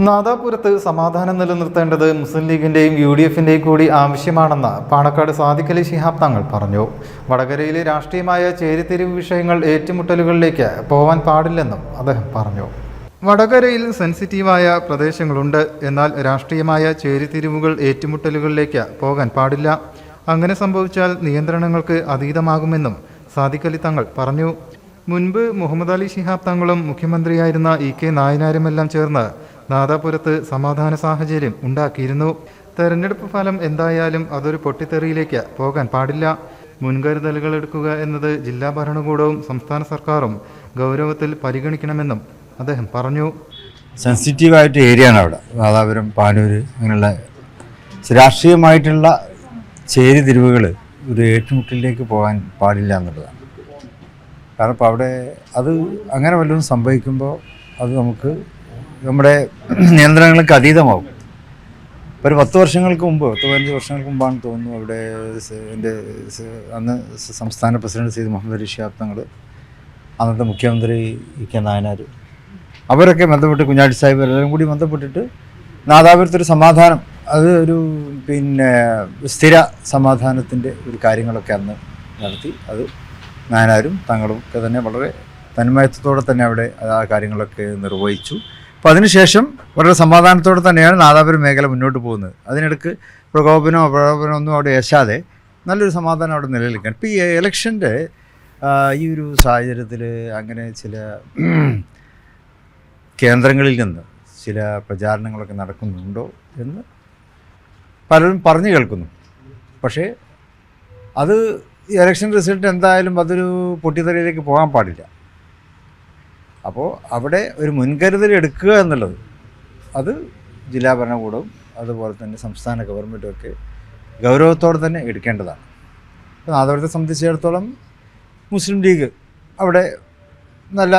നാദാപുരത്ത് സമാധാനം നിലനിർത്തേണ്ടത് മുസ്ലിം ലീഗിന്റെയും U D എഫിന്റെയും കൂടി ആവശ്യമാണെന്ന് പാണക്കാട് സാദിഖലി ശിഹാബ് തങ്ങൾ പറഞ്ഞു. വടകരയിലെ രാഷ്ട്രീയമായ ചേരിതിരിവ് വിഷയങ്ങൾ ഏറ്റുമുട്ടലുകളിലേക്ക് പോവാൻ പാടില്ലെന്നും അദ്ദേഹം പറഞ്ഞു. വടകരയിൽ സെൻസിറ്റീവായ പ്രദേശങ്ങളുണ്ട്. എന്നാൽ രാഷ്ട്രീയമായ ചേരിതിരിവുകൾ ഏറ്റുമുട്ടലുകളിലേക്ക് പോകാൻ പാടില്ല. അങ്ങനെ സംഭവിച്ചാൽ നിയന്ത്രണങ്ങൾക്ക് അതീതമാകുമെന്നും സാദിഖലി തങ്ങൾ പറഞ്ഞു. മുൻപ് മുഹമ്മദ് അലി ശിഹാബ് തങ്ങളും മുഖ്യമന്ത്രിയായിരുന്ന ഇ കെ നായനാരുമെല്ലാം ചേർന്ന് നാദാപുരത്ത് സമാധാന സാഹചര്യം ഉണ്ടാക്കിയിരുന്നു. തെരഞ്ഞെടുപ്പ് ഫലം എന്തായാലും അതൊരു പൊട്ടിത്തെറിയിലേക്ക് പോകാൻ പാടില്ല. മുൻകരുതലുകൾ എടുക്കുക എന്നത് ജില്ലാ ഭരണകൂടവും സംസ്ഥാന സർക്കാരും ഗൗരവത്തിൽ പരിഗണിക്കണമെന്നും അദ്ദേഹം പറഞ്ഞു. സെൻസിറ്റീവായിട്ട് ഏരിയ ആണ് അവിടെ. നാദാപുരം പാനൂര് അങ്ങനെയുള്ള രാഷ്ട്രീയമായിട്ടുള്ള ചേരിതിരിവുകൾ ഒരു ഏറ്റുമുട്ടലിലേക്ക് പോകാൻ പാടില്ല എന്നുള്ളതാണ്. കാരണം ഇപ്പോൾ അവിടെ അത് അങ്ങനെ വല്ലതും സംഭവിക്കുമ്പോൾ അത് നമുക്ക് നമ്മുടെ നിയന്ത്രണങ്ങൾക്ക് അതീതമാകും ഒരു പത്ത് വർഷങ്ങൾക്ക് മുമ്പ് പത്ത് പതിനഞ്ച് വർഷങ്ങൾക്ക് മുമ്പാണ് തോന്നുന്നു അവിടെ എന്റെ അന്ന് സംസ്ഥാന പ്രസിഡന്റ് സെയ്ദ് മുഹമ്മദ് അലി ഷിഹാബ് തങ്ങൾ അന്നത്തെ മുഖ്യമന്ത്രി ഇ കെ നായനാർ അവരൊക്കെ ബന്ധപ്പെട്ട് കുഞ്ഞാടി സാഹിബ് എല്ലാവരും കൂടി ബന്ധപ്പെട്ടിട്ട് നാദാപുരത്തൊരു സമാധാനം അത് ഒരു പിന്നെ സ്ഥിര സമാധാനത്തിന്റെ ഒരു കാര്യങ്ങളൊക്കെ അന്ന് നടത്തി. അത് നായനാരും തങ്ങളൊക്കെ തന്നെ വളരെ തന്മയത്വത്തോടെ തന്നെ അവിടെ ആ കാര്യങ്ങളൊക്കെ നിർവഹിച്ചു. അപ്പോൾ അതിനുശേഷം വളരെ സമാധാനത്തോടെ തന്നെയാണ് നാദാപുരം മേഖല മുന്നോട്ട് പോകുന്നത്. അതിനിടക്ക് പ്രകോപനമോ പ്രകോപനമോ ഒന്നും അവിടെ ഏശാതെ നല്ലൊരു സമാധാനം അവിടെ നിലനിൽക്കാൻ ഇപ്പോൾ ഈ ഇലക്ഷന്റെ ഈ ഒരു സാഹചര്യത്തിൽ അങ്ങനെ ചില കേന്ദ്രങ്ങളിൽ നിന്ന് ചില പ്രചാരണങ്ങളൊക്കെ നടക്കുന്നുണ്ടോ എന്ന് പലരും പറഞ്ഞു കേൾക്കുന്നു. പക്ഷേ അത് ഇലക്ഷൻ റിസൾട്ട് എന്തായാലും അതൊരു പൊട്ടിത്തെറിയിലേക്ക് പോകാൻ പാടില്ല. അപ്പോൾ അവിടെ ഒരു മുൻകരുതൽ എടുക്കുക എന്നുള്ളത് അത് ജില്ലാ ഭരണകൂടവും അതുപോലെ തന്നെ സംസ്ഥാന ഗവൺമെന്റും ഒക്കെ ഗൗരവത്തോടെ തന്നെ എടുക്കേണ്ടതാണ്. അപ്പോൾ നാദാപുരത്തെ സംബന്ധിച്ചിടത്തോളം മുസ്ലിം ലീഗ് അവിടെ നല്ല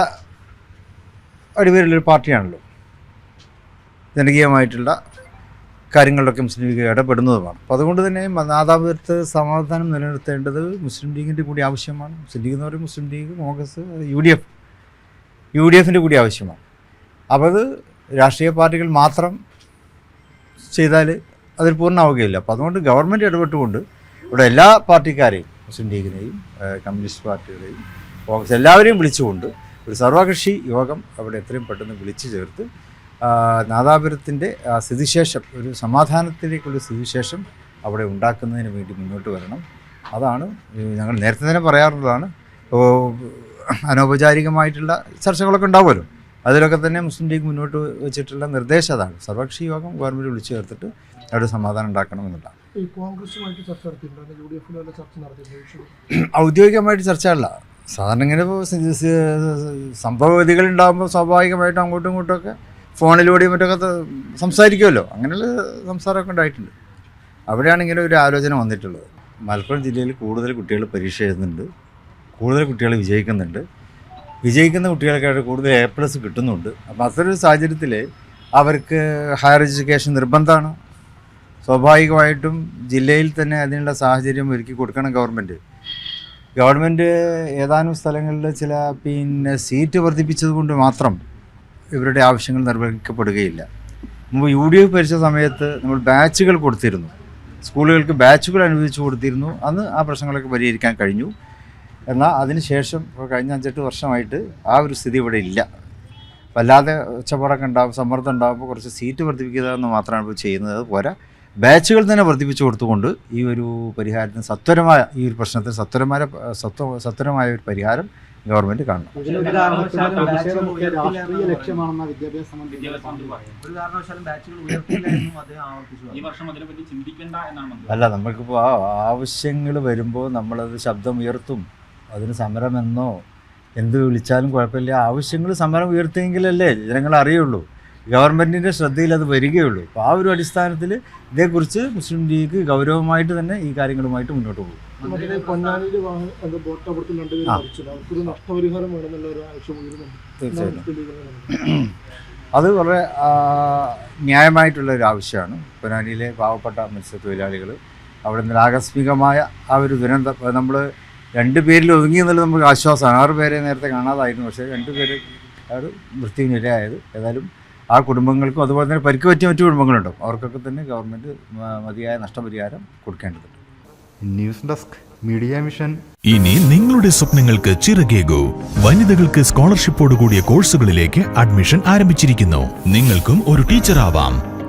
അടിപൊളിയുള്ളൊരു പാർട്ടിയാണല്ലോ. ജനകീയമായിട്ടുള്ള കാര്യങ്ങളിലൊക്കെ മുസ്ലിം ലീഗ് ഇടപെടുന്നതുമാണ്. അപ്പോൾ അതുകൊണ്ട് തന്നെ നാദാപുരത്ത് സമാധാനം നിലനിർത്തേണ്ടത് മുസ്ലിം ലീഗിന്റെ കൂടി ആവശ്യമാണ്. മുസ്ലിം ലീഗ് എന്ന് പറയുമ്പോൾ Muslim League Congress U D F U D എഫിന്റെ കൂടി ആവശ്യമാണ്. അപ്പോൾ അത് രാഷ്ട്രീയ പാർട്ടികൾ മാത്രം ചെയ്താൽ അതിൽ പൂർണമാവുകയില്ല. അപ്പോൾ അതുകൊണ്ട് ഗവൺമെന്റ് ഇടപെട്ടുകൊണ്ട് ഇവിടെ എല്ലാ പാർട്ടിക്കാരെയും മുസ്ലിം ലീഗിനെയും കമ്മ്യൂണിസ്റ്റ് പാർട്ടികളെയും കോൺഗ്രസ് എല്ലാവരെയും വിളിച്ചുകൊണ്ട് ഒരു സർവകക്ഷി യോഗം അവിടെ എത്രയും പെട്ടെന്ന് വിളിച്ചു ചേർത്ത് നാദാപുരത്തിന്റെ ആ സ്ഥിതിശേഷം ഒരു സമാധാനത്തിലേക്കുള്ള സ്ഥിതിശേഷം അവിടെ ഉണ്ടാക്കുന്നതിന് വേണ്ടി മുന്നോട്ട് വരണം. അതാണ് ഞങ്ങൾ നേരത്തെ തന്നെ പറയാറുള്ളതാണ്. ഇപ്പോൾ അനൗപചാരികമായിട്ടുള്ള ചർച്ചകളൊക്കെ ഉണ്ടാവുമല്ലോ. അതിലൊക്കെ തന്നെ മുസ്ലിം ലീഗ് മുന്നോട്ട് വെച്ചിട്ടുള്ള നിർദ്ദേശം അതാണ്. സർവകക്ഷി യോഗം ഗവൺമെന്റ് വിളിച്ചു ചേർത്തിട്ട് അവിടെ സമാധാനം ഉണ്ടാക്കണം എന്നുള്ളതാണ്. ഔദ്യോഗികമായിട്ട് ചർച്ചയല്ല. സാധാരണ ഇങ്ങനെ സംഭവഗതികൾ ഉണ്ടാകുമ്പോൾ സ്വാഭാവികമായിട്ടും അങ്ങോട്ടും ഇങ്ങോട്ടും ഒക്കെ ഫോണിലൂടെയും മറ്റൊക്കെ സംസാരിക്കുമല്ലോ. അങ്ങനെയുള്ള സംസാരമൊക്കെ ഉണ്ടായിട്ടുണ്ട്. അവിടെയാണ് ഇങ്ങനെ ഒരു ആലോചന വന്നിട്ടുള്ളത്. മലപ്പുറം ജില്ലയിൽ കൂടുതൽ കുട്ടികൾ പരീക്ഷ എഴുതുന്നുണ്ട്. കൂടുതൽ കുട്ടികൾ വിജയിക്കുന്നുണ്ട്. വിജയിക്കുന്ന കുട്ടികൾക്കായിട്ട് കൂടുതൽ എ പ്ലസ് കിട്ടുന്നുണ്ട്. അപ്പോൾ അത്തരൊരു സാഹചര്യത്തിൽ അവർക്ക് ഹയർ എഡ്യൂക്കേഷൻ നിർബന്ധമാണ്. സ്വാഭാവികമായിട്ടും ജില്ലയിൽ തന്നെ അതിനുള്ള സാഹചര്യം ഒരുക്കി കൊടുക്കണം ഗവൺമെന്റ് ഗവൺമെന്റ് ഏതാനും സ്ഥലങ്ങളിൽ ചില പിന്നെ സീറ്റ് വർദ്ധിപ്പിച്ചത് കൊണ്ട് മാത്രം ഇവരുടെ ആവശ്യങ്ങൾ നിർവഹിക്കപ്പെടുകയില്ല. മുമ്പ് യു ഡി എഫ് ഭരിച്ച സമയത്ത് നമ്മൾ ബാച്ചുകൾ കൊടുത്തിരുന്നു. സ്കൂളുകൾക്ക് ബാച്ചുകൾ അനുവദിച്ചു കൊടുത്തിരുന്നു. അന്ന് ആ പ്രശ്നങ്ങളൊക്കെ പരിഹരിക്കാൻ കഴിഞ്ഞു. എന്നാൽ അതിനുശേഷം ശേഷം കഴിഞ്ഞ അഞ്ചെട്ട് വർഷമായിട്ട് ആ ഒരു സ്ഥിതി ഇവിടെ ഇല്ല. വല്ലാതെ ഒച്ചപ്പാടൊക്കെ ഉണ്ടാകും സമ്മർദ്ദം ഉണ്ടാകുമ്പോൾ കുറച്ച് സീറ്റ് വർദ്ധിപ്പിക്കുക എന്ന് മാത്രമാണ് ഇപ്പോൾ ചെയ്യുന്നത്. പോരാ. ബാച്ചുകൾ തന്നെ വർദ്ധിപ്പിച്ചു കൊടുത്തുകൊണ്ട് ഈ ഒരു പരിഹാരത്തിന് സത്വരമായ ഈ ഒരു പ്രശ്നത്തിന് സത്വരമായ സത്വ സത്വരമായ ഒരു പരിഹാരം ഗവൺമെന്റ് കാണണം. അല്ല നമ്മൾക്കിപ്പോൾ ആ ആവശ്യങ്ങൾ വരുമ്പോൾ നമ്മളത് ശബ്ദം ഉയർത്തും. അതിന് സമരമെന്നോ എന്ത് വിളിച്ചാലും കുഴപ്പമില്ല. ആവശ്യങ്ങൾ സമരം ഉയർത്തിയെങ്കിലല്ലേ ജനങ്ങൾ അറിയുള്ളൂ. ഗവൺമെന്റിന്റെ ശ്രദ്ധയിൽ അത് വരികയുള്ളൂ. അപ്പോൾ ആ ഒരു അടിസ്ഥാനത്തിൽ ഇതേക്കുറിച്ച് മുസ്ലിം ലീഗ് ഗൗരവമായിട്ട് തന്നെ ഈ കാര്യങ്ങളുമായിട്ട് മുന്നോട്ട് പോകും. തീർച്ചയായിട്ടും. അത് വളരെ ന്യായമായിട്ടുള്ള ഒരു ആവശ്യമാണ്. പൊന്നാനിയിലെ പാവപ്പെട്ട മത്സ്യത്തൊഴിലാളികൾ അവിടെ നിന്ന് ആകസ്മികമായ ആ ഒരു ദുരന്തം നമ്മൾ രണ്ട് പേരിൽ ഒതുങ്ങി എന്നുള്ളത് നമുക്ക് ആശ്വാസമാണ്. ആറ് പേരെ നേരത്തെ കാണാതായിരുന്നു പക്ഷേ രണ്ട് പേര് അവർ മൃത്യുവിനിരയായത് ഏതായാലും ആ കുടുംബങ്ങൾക്കും അതുപോലെ തന്നെ പരിക്ക് പറ്റിയ മറ്റു കുടുംബങ്ങളുണ്ടാവും. അവർക്കൊക്കെ തന്നെ ഗവൺമെന്റ് മതിയായ നഷ്ടപരിഹാരം കൊടുക്കേണ്ടതുണ്ട്. News desk media mission. ഇനി നിങ്ങളുടെ സ്വപ്നങ്ങൾക്ക് ചിറകേകൂ വനിതകൾക്ക് സ്കോളർഷിപ്പോട് കൂടിയ കോഴ്സുകളിലേക്ക് അഡ്മിഷൻ ആരംഭിച്ചിരിക്കുന്നു. നിങ്ങൾക്കും ഒരു ടീച്ചർ ആവാം